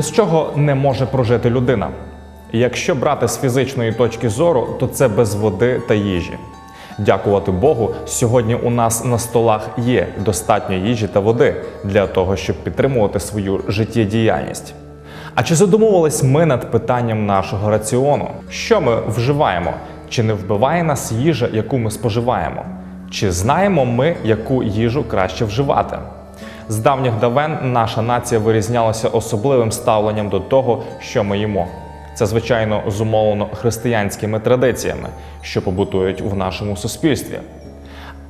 без чого не може прожити людина. Якщо брати з фізичної точки зору, то це без води та їжі. Дякувати Богу, сьогодні у нас на столах є достатньо їжі та води для того, щоб підтримувати свою життєдіяльність. А чи задумувались ми над питанням нашого раціону? Що ми вживаємо? Чи не вбиває нас їжа, яку ми споживаємо? Чи знаємо ми, яку їжу краще вживати? З давніх давен наша нація вирізнялася особливим ставленням до того, що ми їмо. Це, звичайно, зумовлено християнськими традиціями, що побутують в нашому суспільстві.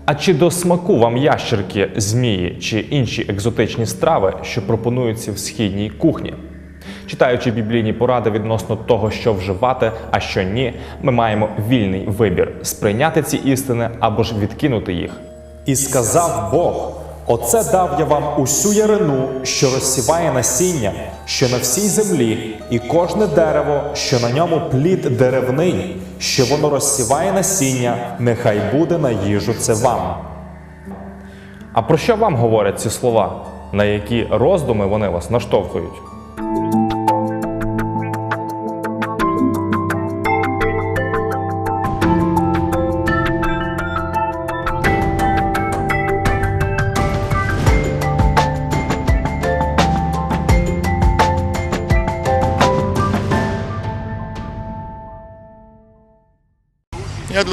А чи до смаку вам ящерки, змії чи інші екзотичні страви, що пропонуються в східній кухні? Читаючи біблійні поради відносно того, що вживати, а що ні, ми маємо вільний вибір сприйняти ці істини або ж відкинути їх. І сказав Бог: Оце дав я вам усю ярину, що розсіває насіння, що на всій землі, і кожне дерево, що на ньому плід деревний, що воно розсіває насіння, нехай буде на їжу це вам. А про що вам говорять ці слова? На які роздуми вони вас наштовхують?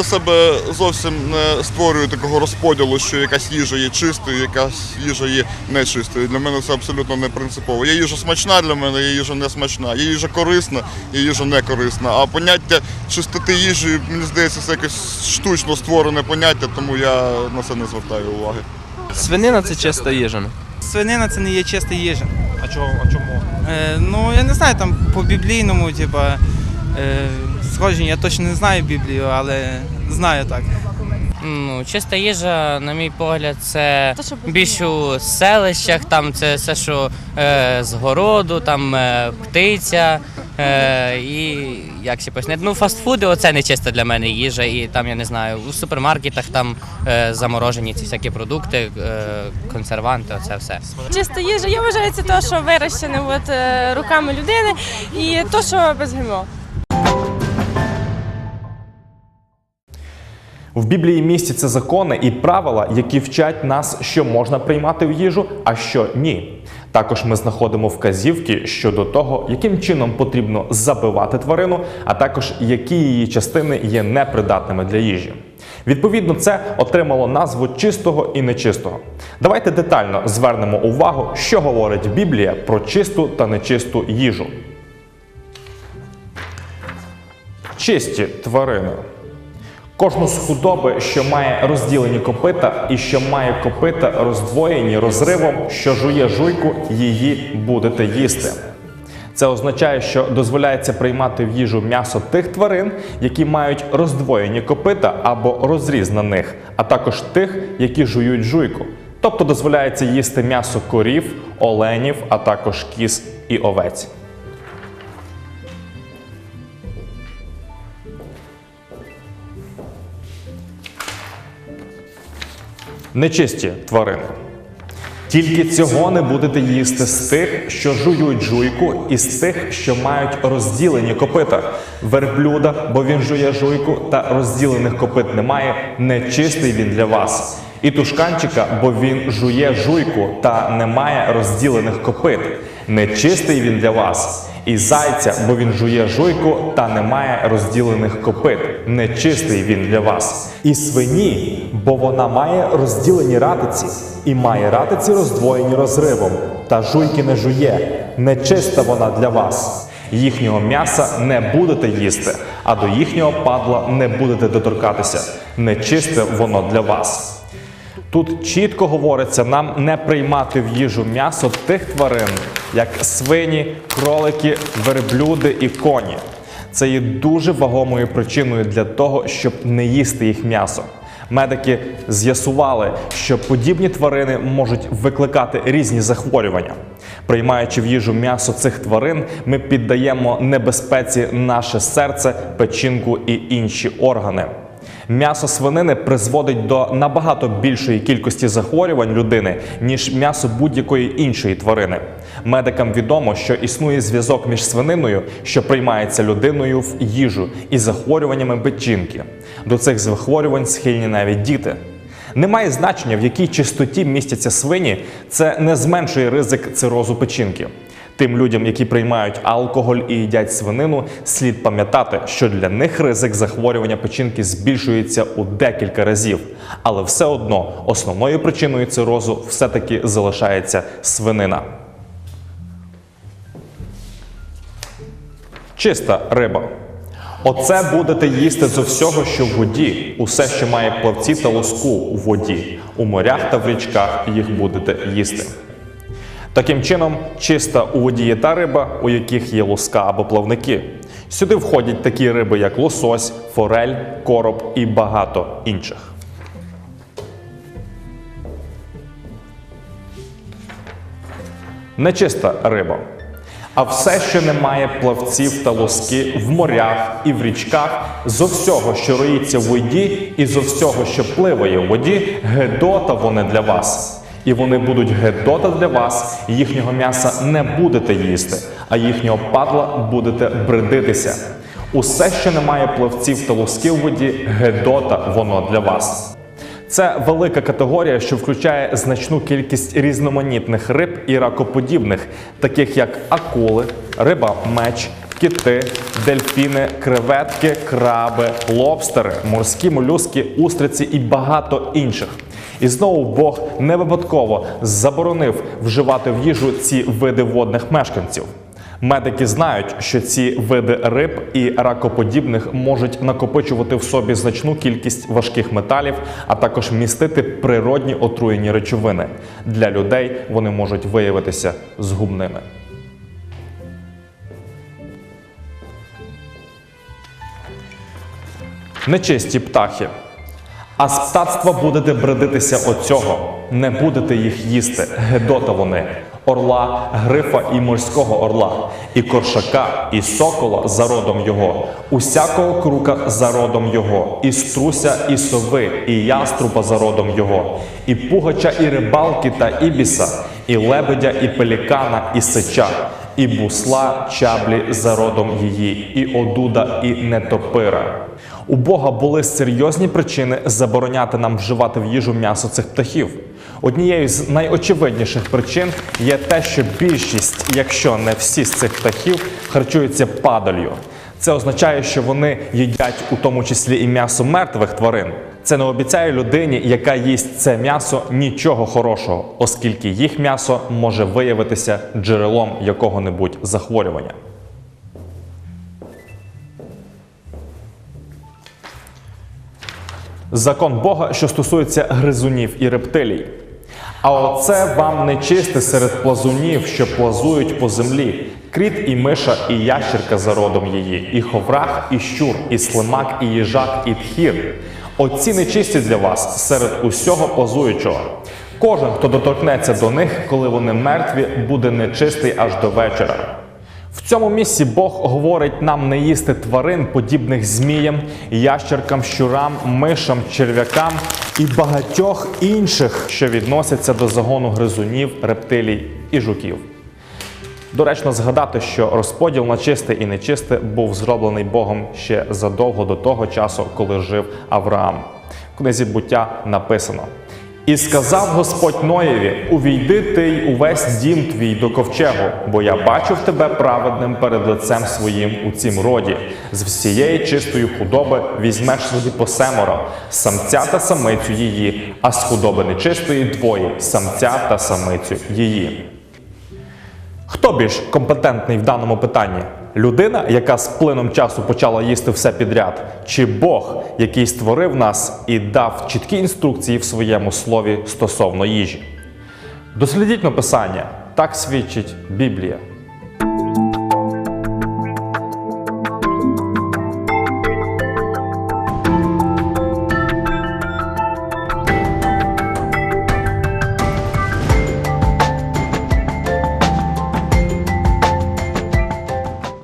Себе зовсім не створюю такого розподілу, що якась їжа є чистою, якась їжа є нечистою. Для мене це абсолютно не принципово. Є їжа смачна для мене, є їжа не смачна, є їжа корисна, є їжа не корисна. А поняття чистоти їжі, мені здається, це якесь штучно створене поняття, тому я на це не звертаю уваги. Свинина це чиста їжа. Свинина це не є чиста їжа. А чого? А чому? Е, ну я не знаю, там по біблійному, типа, е, сходження, я точно не знаю Біблію, але знаю так. Ну, чиста їжа, на мій погляд, це більш у селищах, там це все, що е, з городу, там е, птиця. Е, і як ще пояснити? Ну, фастфуди оце не чиста для мене їжа. І там, я не знаю, у супермаркетах там е, заморожені ці всякі продукти, е, консерванти, оце все. Чиста їжа, я вважаю, це те, що вирощене от, е, руками людини, і те, що без ГМО. В Біблії містяться закони і правила, які вчать нас, що можна приймати в їжу, а що ні. Також ми знаходимо вказівки щодо того, яким чином потрібно забивати тварину, а також які її частини є непридатними для їжі. Відповідно, це отримало назву чистого і нечистого. Давайте детально звернемо увагу, що говорить Біблія про чисту та нечисту їжу. Чисті тварини. Кожну з худоби, що має розділені копита і що має копита роздвоєні розривом, що жує жуйку, її будете їсти. Це означає, що дозволяється приймати в їжу м'ясо тих тварин, які мають роздвоєні копита або розріз на них, а також тих, які жують жуйку. Тобто дозволяється їсти м'ясо корів, оленів, а також кіз і овець. Нечисті тварини. Тільки цього не будете їсти з тих, що жують жуйку, і з тих, що мають розділені копита. Верблюда, бо він жує жуйку, та розділених копит немає, нечистий він для вас. І тушканчика, бо він жує жуйку, та не має розділених копит. Нечистий він для вас. І зайця, бо він жує жуйку, та не має розділених копит. Нечистий він для вас. І свині, бо вона має розділені ратиці, і має ратиці роздвоєні розривом, та жуйки не жує, нечиста вона для вас. Їхнього м'яса не будете їсти, а до їхнього падла не будете доторкатися. Нечисте воно для вас. Тут чітко говориться нам не приймати в їжу м'ясо тих тварин, як свині, кролики, верблюди і коні. Це є дуже вагомою причиною для того, щоб не їсти їх м'ясо. Медики з'ясували, що подібні тварини можуть викликати різні захворювання. Приймаючи в їжу м'ясо цих тварин, ми піддаємо небезпеці наше серце, печінку і інші органи. М'ясо свинини призводить до набагато більшої кількості захворювань людини, ніж м'ясо будь-якої іншої тварини. Медикам відомо, що існує зв'язок між свининою, що приймається людиною в їжу, і захворюваннями печінки. До цих захворювань схильні навіть діти. Немає значення, в якій чистоті містяться свині, це не зменшує ризик цирозу печінки. Тим людям, які приймають алкоголь і їдять свинину, слід пам'ятати, що для них ризик захворювання печінки збільшується у декілька разів. Але все одно основною причиною цирозу все-таки залишається свинина. Чиста риба. Оце будете їсти з всього, що в воді, усе, що має плавці та лоску у воді. У морях та в річках їх будете їсти. Таким чином, чиста у воді є та риба, у яких є луска або плавники. Сюди входять такі риби, як лосось, форель, короб і багато інших. Нечиста риба. А все, що не має плавців та лоски в морях і в річках, зо всього, що роїться в воді, і зо всього, що пливає в воді, гедота вони для вас. І вони будуть гедота для вас, їхнього м'яса не будете їсти, а їхнього падла будете бредитися. Усе, що не має плавців та лоски в воді, гедота воно для вас. Це велика категорія, що включає значну кількість різноманітних риб і ракоподібних, таких як акули, риба меч, кити, дельфіни, креветки, краби, лобстери, морські молюски, устриці і багато інших. І знову Бог не випадково заборонив вживати в їжу ці види водних мешканців. Медики знають, що ці види риб і ракоподібних можуть накопичувати в собі значну кількість важких металів, а також містити природні отруєні речовини. Для людей вони можуть виявитися згубними. Нечисті птахи. А з птацтва будете бредитися оцього, не будете їх їсти, гедота вони, орла, грифа і морського орла, і коршака, і сокола за родом його, усякого крука за родом його, і струся, і сови, і яструба за родом його, і пугача, і рибалки та ібіса, і лебедя, і пелікана, і сича, і бусла, чаблі за родом її, і одуда, і нетопира. У Бога були серйозні причини забороняти нам вживати в їжу м'ясо цих птахів. Однією з найочевидніших причин є те, що більшість, якщо не всі з цих птахів, харчуються падалью. Це означає, що вони їдять у тому числі і м'ясо мертвих тварин. Це не обіцяє людині, яка їсть це м'ясо, нічого хорошого, оскільки їх м'ясо може виявитися джерелом якого-небудь захворювання. Закон Бога, що стосується гризунів і рептилій. А оце вам нечисте серед плазунів, що плазують по землі, кріт і миша, і ящерка за родом її, і ховрах, і щур, і слимак, і їжак, і тхір. Оці нечисті для вас серед усього плазуючого. Кожен, хто доторкнеться до них, коли вони мертві, буде нечистий аж до вечора. В цьому місці Бог говорить нам не їсти тварин, подібних зміям, ящеркам, щурам, мишам, черв'якам і багатьох інших, що відносяться до загону гризунів, рептилій і жуків. Доречно згадати, що розподіл на чисте і нечисте був зроблений Богом ще задовго до того часу, коли жив Авраам. В книзі буття написано. І сказав Господь Ноєві: Увійди ти й увесь дім твій до ковчегу, бо я бачив тебе праведним перед лицем своїм у цім роді. З всієї чистої худоби візьмеш собі по семеро, самця та самицю її, а з худоби нечистої двоє, самця та самицю її. Хто більш компетентний в даному питанні? Людина, яка з плином часу почала їсти все підряд, чи Бог, який створив нас і дав чіткі інструкції в своєму слові стосовно їжі? Дослідіть написання, так свідчить Біблія.